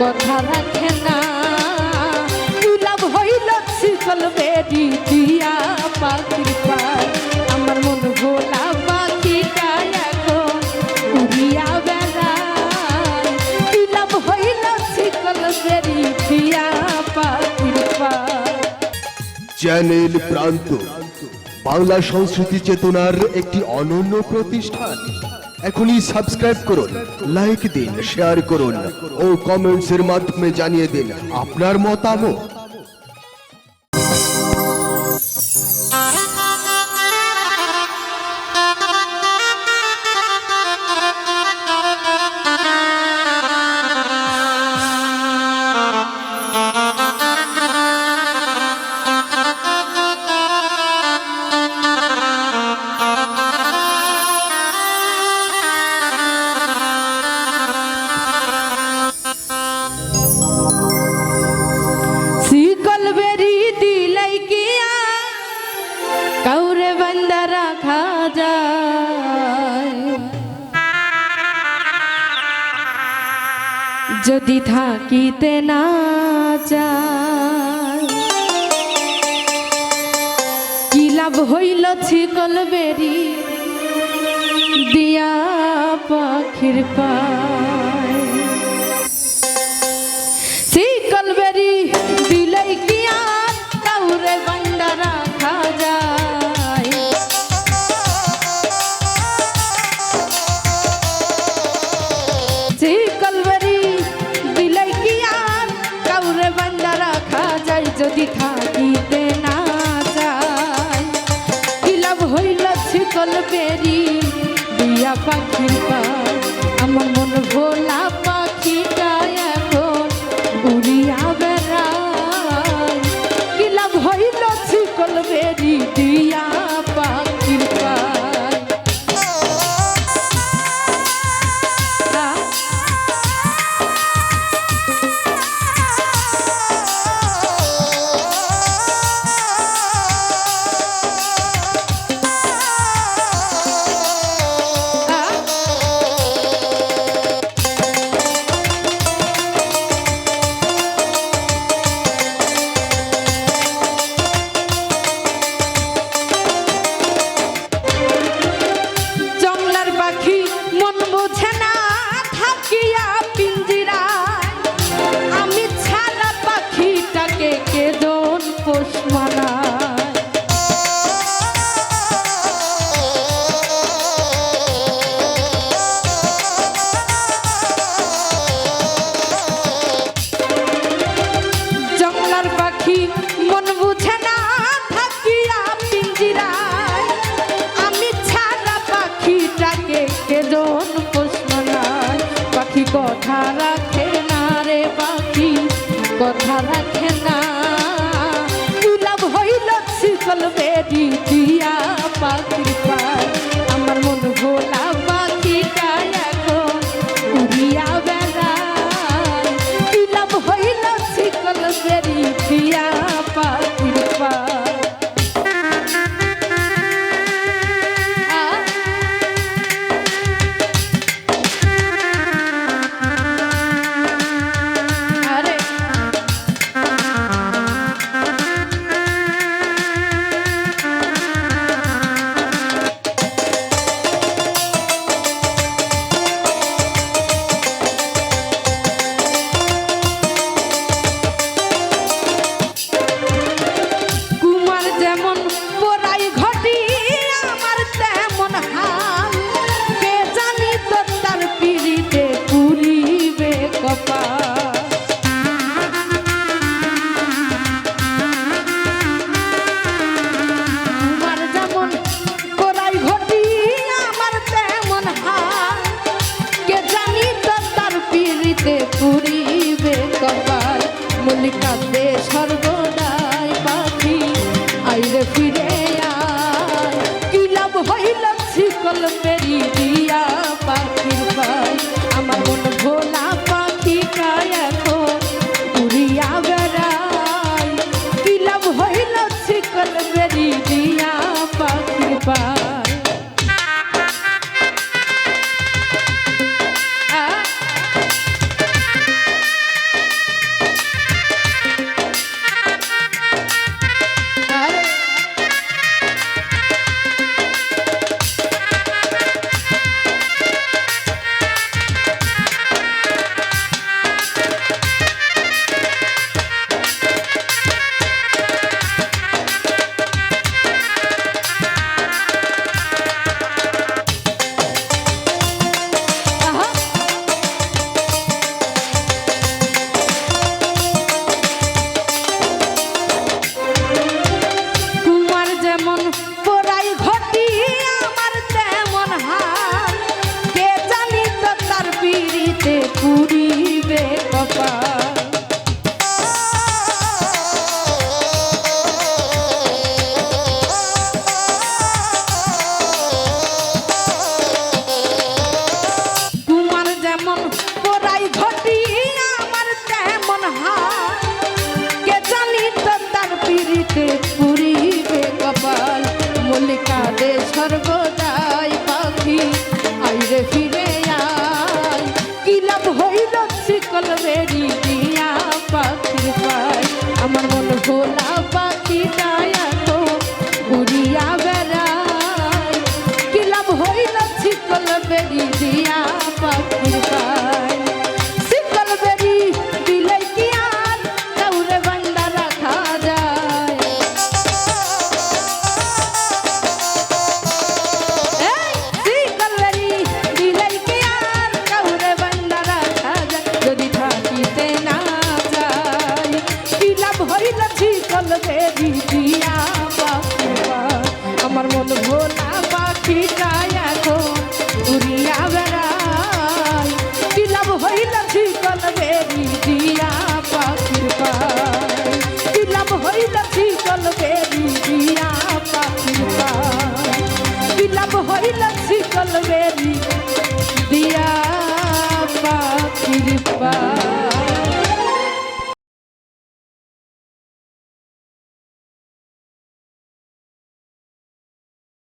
কথা রাখে না। লাভ হইল শিকল বেরি দিয়া আমার মন ভোলা পাখিটা এখন উড়িয়া বেড়ায়। কি লাভ হইল শিকল বেরি দিয়া চ্যানেল প্রান্ত, বাংলা সংস্কৃতি চেতনার একটি অনন্য প্রতিষ্ঠান। এখনই সাবস্ক্রাইব করুন লাইক দিন শেয়ার করুন ও কমেন্টস এর মাধ্যমে জানিয়ে দিন আপনার মতামত যদি থাকিতে না যায় কি লাভ হইল শিকল বেরি দিয়া পাখির পায়? শিকল বেরি দিয়া পাখির কথা রাখে না রে পাখি কথা রাখে না। তুলাভ হইল শীতল বেরি মল্লিকাতে সর্বদাই পাখি। আইরে ফিরে আয়। কি লাভ হইল শিকল পেরি হইল শিকল বেরি দিয়া পাখি পাই আমার মন ভোলা পাখি নায়া তো উড়িয়া বেড়ায়। কিলাম হইল শিকল বেরি দিয়া পাখি হইল শিকল বেরি দিয়া পাখির পা